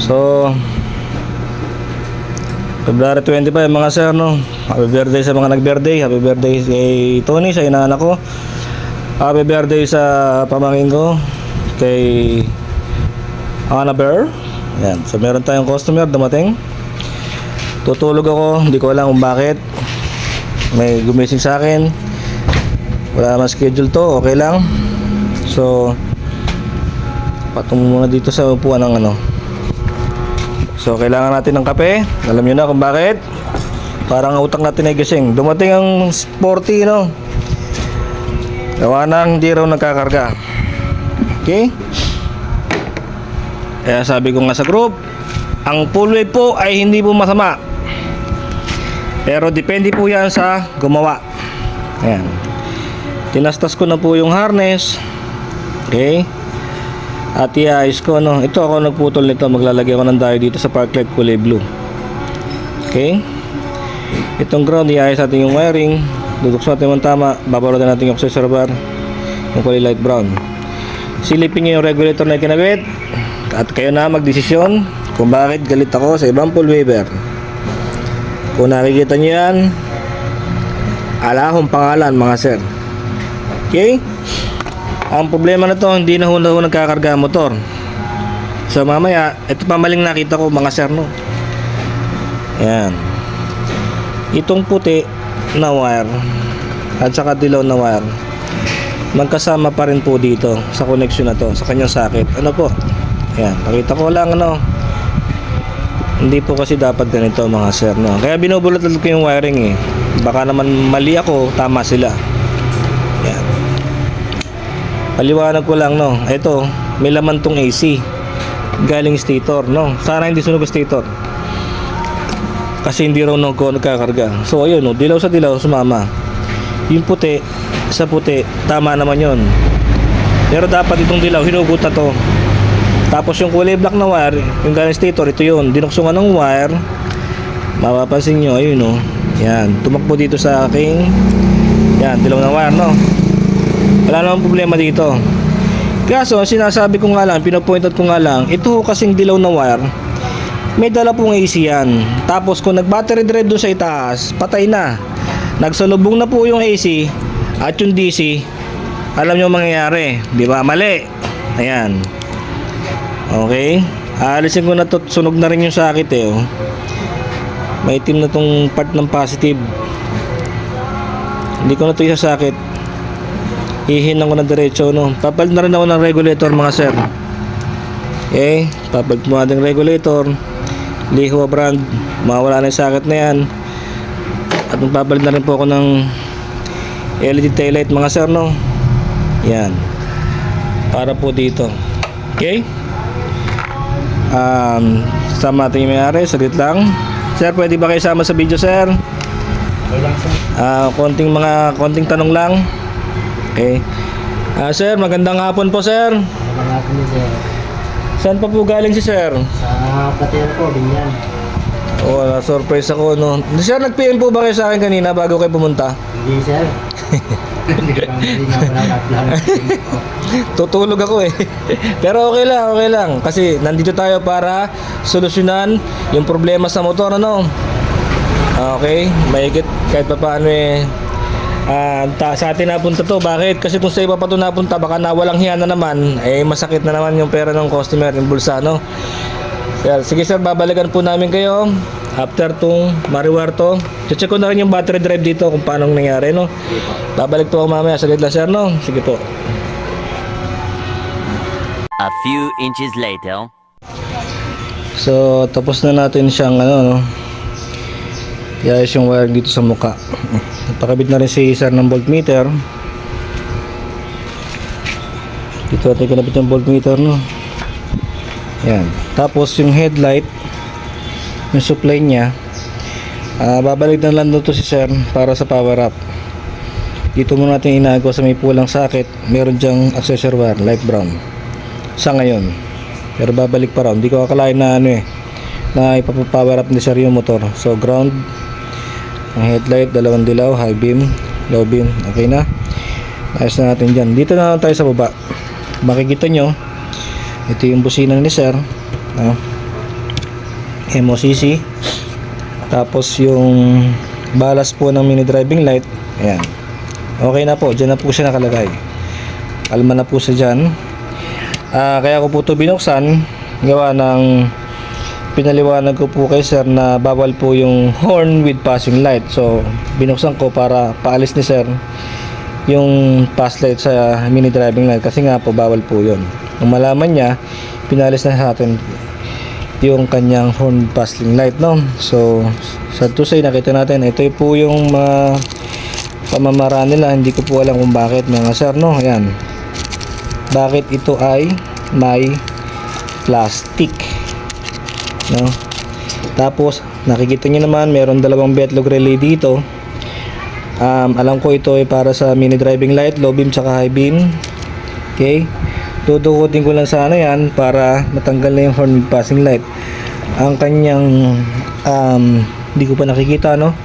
So, February 25 mga sir no. Happy birthday sa mga nag-birthday. Happy birthday kay Tony sa inaanak ko. Happy birthday sa pamangkin ko kay Anna Bear. Yan. So meron tayong customer dumating. Tutulog ako, hindi ko alam kung bakit. May gumising sa akin. Wala naman schedule to, okay lang. So patungo muna dito sa upuan ng ano. So kailangan natin ng kape. Alam niyo na kung bakit. Parang ang utak natin ay gising. Dumating ang sporty no. Gawa nang hindi raw nagkakarga. Okay? Kaya sabi ko nga sa group, ang full wave po ay hindi po masama. Pero depende po yan sa gumawa. Ayan. Tinastas ko na po yung harness. Okay? At iayos ko no. Ito ako nagputol nito. Maglalagay ako ng dial dito sa park light kulay blue. Okay? Itong ground iayos natin yung wiring. Dudukso natin yung tama. Babalutan natin yung accessory bar. Yung kulay light brown. Silipin nyo yung regulator na kinabit. At kayo na magdesisyon kung bakit galit ako sa ibang full waiver. Kung nakikita nyo yan, ala akong pangalan mga sir. Okay? Ang problema na to, hindi na ho na ho nagkakarga ang motor. So mamaya, ito pa maling nakita ko mga sir no. Yan. Itong puti na wire at saka dilaw na wire magkasama pa rin po dito sa connection na to sa kanyang socket. Ano po? Yan, pakita ko lang ano. Hindi po kasi dapat ganito mga sir no. Kaya binubulot ko yung wiring eh. Baka naman mali ako, tama sila. Yan. Paliwanag ko lang no. Ito, may laman tong AC. Galing stator no. Sana hindi sunog stator. Kasi hindi raw nung nagkakarga. So ayun no, dilaw sa dilaw sumama. Yung puti sa puti, tama naman yon. Pero dapat itong dilaw, hinugot na to. Tapos yung kulay black na wire, yung galing stator, ito yun. Dinuksungan ng wire. Mapapansin nyo, ayun no. Yan, tumakbo dito sa aking yan, dilaw na wire, no. Wala namang problema dito. Kaso, sinasabi ko nga lang, pinapoint out ko nga lang, ito kasing dilaw na wire, may dala pong AC yan. Tapos kung nag-battery drive doon sa itaas, patay na. Nagsalubong na po yung AC at yung DC, alam nyo ang mangyayari. Di ba? Mali. Ayan. Okay. Aalisin ko na to. Sunog na rin yung sakit eh. Oh. May itim na tong part ng positive. Hindi ko na to isasakit. Hihinan ko na diretso. No? Papalit na rin ako ng regulator mga sir. Okay. Papalit mo natin regulator. Lihua brand. Mawala na yung sakit na yan. At magpapalit na rin po ako ng LED taillight mga sir no. Yan. Para po dito. Okay? Um, sama natin yung may-ari. Saglit lang. Sir, pwede ba kayo sama sa video, sir? Okay lang sir. Ah, konting mga konting tanong lang. Okay. Ah, sir, magandang hapon po, sir. Ano natin din sir? Saan pa po galing si sir? Sa Platel po, binyan. Oh, na-surprise ako, no. Sir, nag-PM po ba kayo sa akin kanina bago kayo pumunta? Hindi sir. Hindi ka hindi nga pala kakilala. Tutulog ako eh. Pero okay lang, okay lang. Kasi nandito tayo para solusyonan yung problema sa motor, ano? Okay, mahigit kahit pa paano eh. Ah, ta- sa atin napunta to. Bakit? Kasi kung sa iba pa to napunta, baka nawalang hiya na naman, eh masakit na naman yung pera ng customer, yung bulsa, no? Kaya, sige sir, babalikan po namin kayo after tong mariwar to. Check ko na rin yung battery drive dito kung paano nangyari, no? Babalik to ako mamaya. Saglit lang sir, no? Sige po. A few inches later. So, tapos na natin siyang ano, no? Iayos yung wire dito sa muka. Napakabit na rin si sir ng voltmeter. Dito natin kinabit yung voltmeter, no? Yan. Tapos yung headlight, yung supply niya, ah, babalik na lang to si sir para sa power up. Dito muna natin inagawa sa may pulang socket. Meron diyang accessory wire, light brown. Sa ngayon. Pero babalik pa raw. Hindi ko akalain na ano eh. Na ipapower up ni sir yung motor. So ground. Ang headlight, dalawang dilaw, high beam, low beam. Okay na. Ayos na natin dyan. Dito na tayo sa baba. Makikita nyo. Ito yung busina ni sir. Ah. MOCC. Tapos yung balas po ng mini driving light. Ayan. Okay na po. Diyan na po siya nakalagay. Kalma na po siya dyan. Ah, kaya ko po ito binuksan. Gawa ng pinaliwanag ko po kay sir na bawal po yung horn with passing light. So, binuksan ko para paalis ni sir yung pass light sa mini driving light kasi nga po bawal po yun. Nung malaman niya, pinalis na sa atin yung kanyang horn passing light no. So, sa to say nakita natin, ito po yung mga pamamaraan nila. Hindi ko po alam kung bakit mga sir no. Ayan. Bakit ito ay may plastic no. Tapos nakikita niyo naman meron dalawang betlog relay dito. Um, alam ko ito ay para sa mini driving light, low beam tsaka high beam. Okay? Tutukutin ko lang sana yan para matanggal na yung horn passing light. Ang kanyang um, hindi ko pa nakikita no.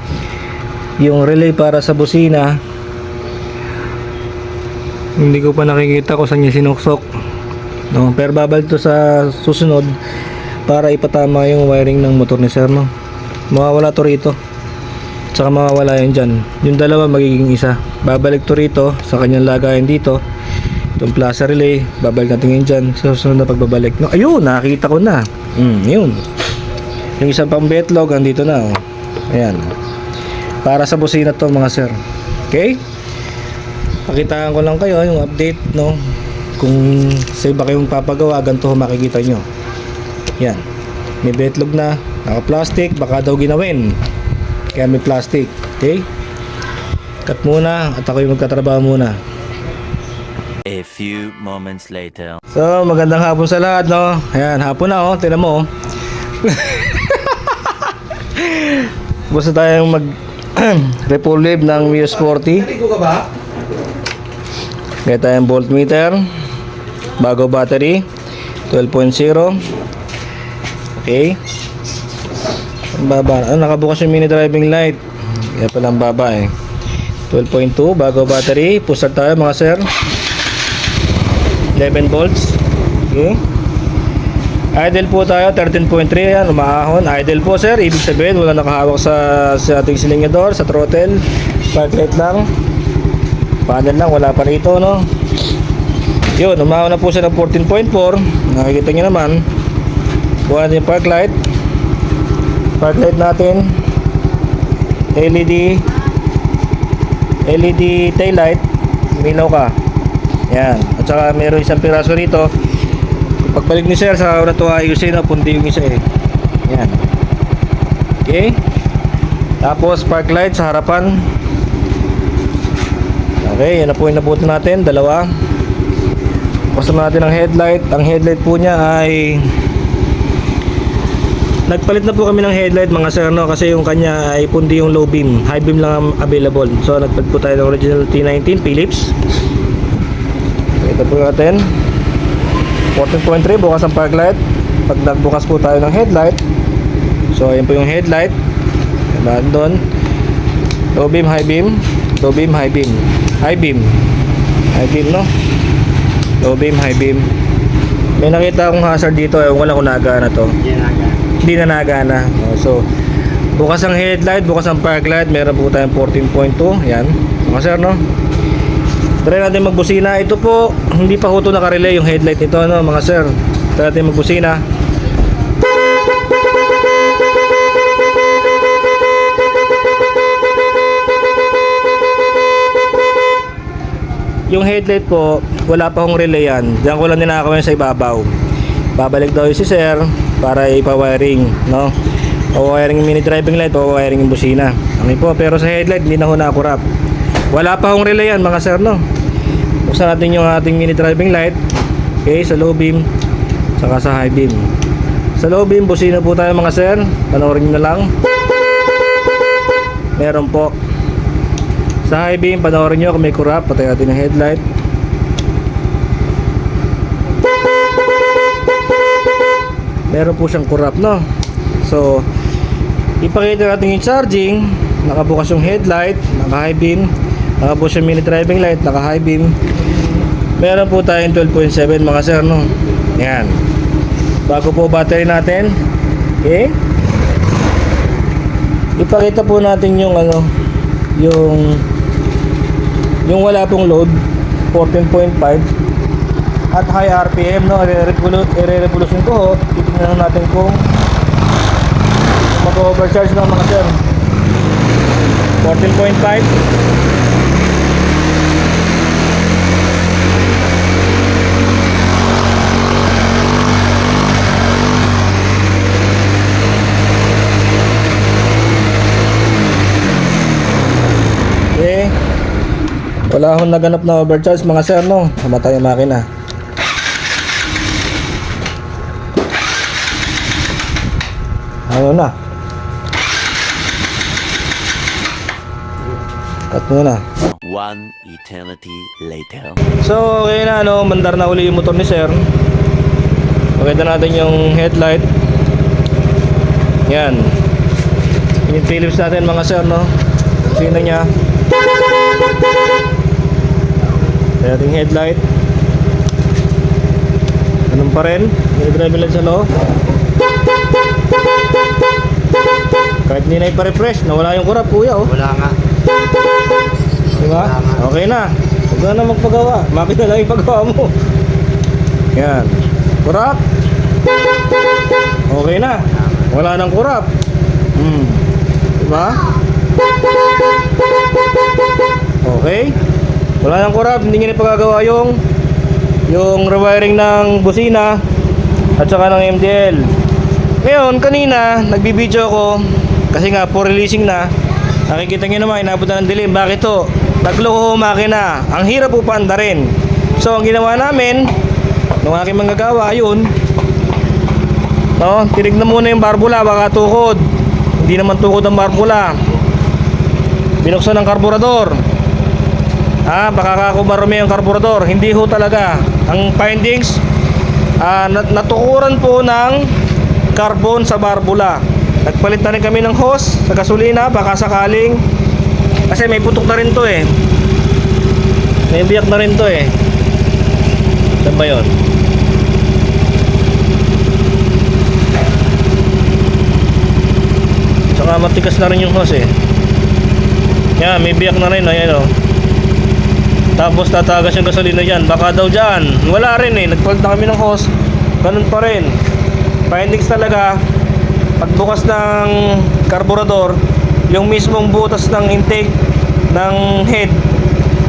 Yung relay para sa busina hindi ko pa nakikita kung saan niya sinuksok. No, pero babal to sa susunod para ipatama yung wiring ng motor ni sir no. Mawawala to rito. Tsaka mawawala yan dyan. Yung dalawa magiging isa. Babalik to rito sa kanyang lagayan dito. Itong plaza relay, babalik natin yun dyan sa susunod na pagbabalik. No, ayun, nakita ko na. Mm, yun. Yung isang pang betlog, andito na. Oh. Ayan. Para sa busina to mga sir. Okay? Pakitaan ko lang kayo yung update, no? Kung sa iba kayong papagawa, ganito makikita nyo. Yan. May betlog na, naka-plastic, baka daw ginawin. Kaya may plastic. Okay? Cut muna at ako yung magkatrabaho muna. A few moments later. So, magandang hapon sa lahat, no? Ayan, hapon na, oh. Tignan mo, oh. Gusto tayong mag repolib ng Mio Sporty. Naligo ka ba? Kaya tayong voltmeter. Bago battery. 12.0. Okay. Ang baba. Ano, nakabukas yung mini driving light. Kaya pala ang baba eh. 12.2. Bago battery. Push start tayo mga sir. 11 volts. Okay. Idle po tayo, 13.3 yan, umaahon. Idle po sir, ibig sabihin wala nakahawak sa, sa ating silingidor, sa throttle. Park light lang. Panel lang, wala pa rito, no? Yun, umahon na po siya ng 14.4. Nakikita nyo naman. Kuha natin park light. Park light natin. LED. LED tail light. Milaw ka. Yan. At saka meron isang piraso rito. Pagbalik ni sir sa una to ayusin na pundi yung isa eh. Yan. Okay. Tapos park light sa harapan. Okay, yan na po yung nabuto natin. Dalawa. Kasama natin ang headlight. Ang headlight po niya ay Nagpalit na po kami ng headlight mga sir no kasi yung kanya ay pundi yung low beam. High beam lang ang available. So nagpalit po tayo ng original T19 Philips. Ito po natin. 14.3 bukas ang park light. Pag nagbukas po tayo ng headlight. So ayan po yung headlight. Diba doon? Low beam, high beam. Low beam, high beam. High beam. High beam no? Low beam, high beam. May nakita akong hazard dito. Ewan ko lang kung nagana to Yan aga. Hindi na nagana. Oh, so, bukas ang headlight, bukas ang park light, meron po tayong 14.2. Yan. Mga sir, no? Try natin magbusina. Ito po, hindi pa ho ito nakarelay yung headlight nito, no, mga sir. Try natin magbusina. Yung headlight po, wala pa hong relay yan. Diyan ko lang ninakaw sa ibabaw. Babalik daw si sir para ipa-wiring, no? Pa-wiring yung mini driving light, pa-wiring yung busina. Okay po, pero sa headlight, hindi na ho nakurap. Wala pa hong relay yan, mga sir, no? Buksan natin yung ating mini driving light. Okay, sa low beam, saka sa high beam. Sa low beam, busina po tayo mga sir. Panoorin nyo na lang. Meron po. Sa high beam, panoorin nyo kung may kurap. Patay natin ang headlight. Meron po siyang kurap, no? So, ipakita natin yung charging. Nakabukas yung headlight, naka high beam. Nakabukas yung mini driving light, naka high beam. Meron po tayong 12.7 mga sir, no? Yan. Bago po battery natin. Okay? Ipakita po natin yung ano, yung yung wala pong load 14.5 at high RPM no i-revolution ko ho titingnan natin kung mag-overcharge ng mga sir 14.5 Okay. Wala akong naganap na overcharge mga sir no. Kamatay ang makina. Ano na? Cut mo na. One eternity later. So, okay na ano, mandar na uli yung motor ni sir. Pakita natin yung headlight. Yan. Yung Philips natin mga sir, no? Sino niya? Ating headlight. Ganun pa rin. Yung driving light sa loob. Kahit hindi na ipa-refresh, nawala yung kurap, kuya, oh. Wala nga. Diba? Okay na. Huwag ka na magpagawa. Makita lang yung paggawa mo. Yan. Kurap. Okay na. Wala nang kurap. Hmm. Diba? Okay. Wala nang kurap. Hindi nga pagagawa yung yung rewiring ng busina at saka ng MDL. Ngayon, kanina, nagbibideo ako kasi nga, for releasing na nakikita nyo naman, inabot na ng dilim. Bakit to? Nagloko ho makina. Ang hirap po paandarin. So, ang ginawa namin, nung aking manggagawa, yun, no, tinignan muna yung barbula, baka tukod. Hindi naman tukod ang barbula. Binuksan ng karburador. Ah, baka kakumarumi ang karburador. Hindi ho talaga. Ang findings, ah, nat- natukuran po ng carbon sa barbula. Nagpalit na rin kami ng hose sa gasolina, baka sakaling kasi may putok na rin to eh. May biyak na rin to eh. Saan ba yun? Saka matigas na rin yung hose eh. Yan, may biyak na rin. Ayan o. Tapos tatagas yung gasolina dyan. Baka daw dyan. Wala rin eh. Nagpalit na kami ng hose. Ganun pa rin. Findings talaga. Pagbukas ng karburador, yung mismong butas ng intake ng head,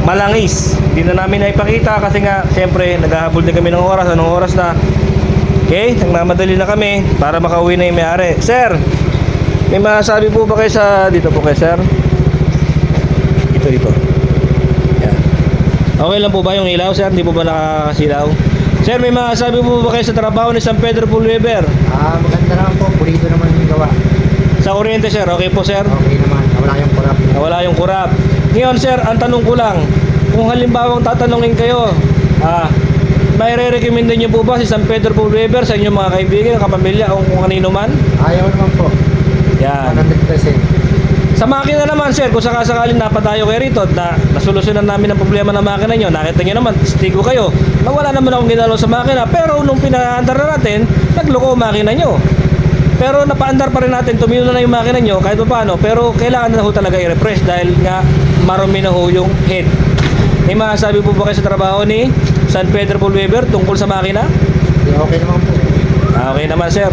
malangis. Hindi na namin naipakita kasi nga, siyempre, naghahabol din kami ng oras. Anong oras na? Okay, nagmamadali na kami para makauwi na yung may-ari. Sir, may masabi po ba kayo sa dito po kay sir? Dito dito. Yan. Okay lang po ba yung ilaw sir? Hindi po ba nakakasilaw? Sir, may masabi po ba kayo sa trabaho ni San Pedro Pulweber? Ah, maganda naman po. Pulito naman yung gawa. Sa kuryente sir, okay po sir? Okay naman. Wala yung kurap. Wala yung kurap. Ngayon sir, ang tanong ko lang, kung halimbawang tatanungin kayo, ah, may re-recommend niyo po ba si San Pedro Pulweber sa inyong mga kaibigan, kapamilya o kung kanino man? Ayaw naman po. Yan. 100%. Sa makina naman sir, kung sakasakaling napadayo kayo rito na nasolusyonan namin ang problema ng makina nyo, nakita nyo naman, stigo kayo, na wala naman akong ginalaw sa makina, pero nung pinaandar na natin, nagloko ang makina nyo. Pero napaandar pa rin natin, tumino na yung makina nyo, kahit pa paano, pero kailangan na ho talaga i-refresh dahil nga marumi na ho yung head. May masasabi po ba kayo sa trabaho ni San Pedro Pulweber tungkol sa makina? Okay naman po. Ah, Okay naman sir.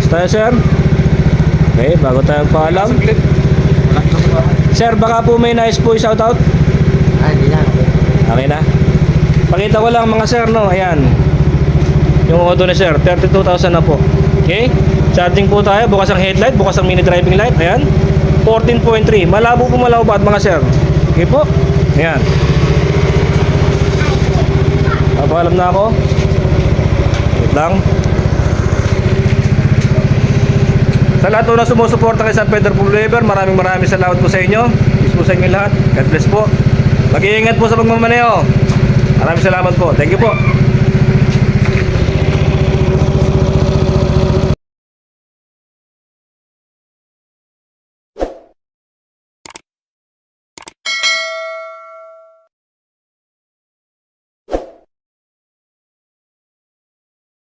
Basta sir. Bago tayo paalam. Sir, baka po may nice po shoutout. Ah, hindi na. Okay. Okay na. Pakita ko lang mga sir, no? Ayan. Yung auto ni sir, 32,000 na po. Okay? Charging po tayo. Bukas ang headlight, bukas ang mini driving light. Ayan. 14.3. Malabo po malabo pa at mga sir. Okay po? Ayan. Papaalam na ako. Wait lang. Lahat po na sumusuporta kay San Pedro Pulweber, maraming maraming salamat po sa inyo. Peace po sa inyo lahat. God bless po. Mag-iingat po sa pagmamaneho. Maraming salamat po. Thank you po.